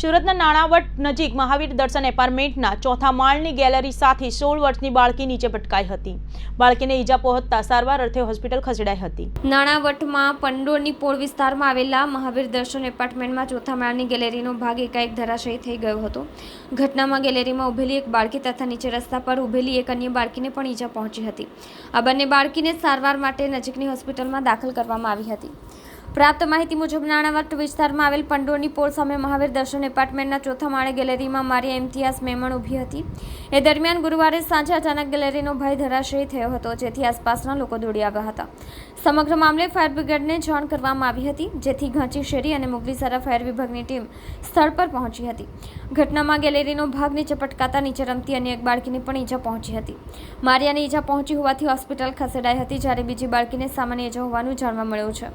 સુરતના નાણાવટ નજીક મહાવીર દર્શન એપાર્ટમેન્ટના ચોથા માળની ગેલેરી સાથે સોળ વર્ષની બાળકી નીચે પટકાઈ હતી. બાળકીને ઈજા પહોંચતા સારવાર અર્થે હોસ્પિટલ ખસેડાઈ હતી. નાણાવટમાં પંડોળની પોળ વિસ્તારમાં આવેલા મહાવીર દર્શન એપાર્ટમેન્ટમાં ચોથા માળની ગેલેરીનો ભાગ એકાએક ધરાશયી થઈ ગયો હતો. ઘટનામાં ગેલેરીમાં ઊભેલી એક બાળકી તથા નીચે રસ્તા પર ઊભેલી એક અન્ય બાળકીને પણ ઈજા પહોંચી હતી. આ બંને બાળકીને સારવાર માટે નજીકની હોસ્પિટલમાં દાખલ કરવામાં આવી હતી. પ્રાપ્ત માહિતી મુજબ નાણાવટ વિસ્તારમાં આવેલ પંડોરની પોળ સામે મહાવીર દર્શન એપાર્ટમેન્ટના ચોથા માળે ગેલેરીમાં મારી ઇમ્તિયાઝ મેમણ ઊભી હતી. એ દરમિયાન ગુરુવારે સાંજે અચાનક ગેલેરીનો ભય ધરાશયી થયો હતો, જેથી આસપાસના લોકો દોડી આવ્યા હતા. સમગ્ર મામલે ફાયર બ્રિગેડને જાણ કરવામાં આવી હતી, જેથી ઘાંચી શેરી અને મુગલીસરા ફાયર વિભાગની ટીમ સ્થળ પર પહોંચી હતી. ઘટનામાં ગેલેરીનો ભાગ નીચે પટકાતા નીચે રમતી અન્ય એક બાળકીને પણ ઈજા પહોંચી હતી. મારિયાને ઈજા પહોંચી હોવાથી હોસ્પિટલ ખસેડાઈ હતી, જ્યારે બીજી બાળકીને સામાન્ય ઈજા હોવાનું જાણવા મળ્યું છે.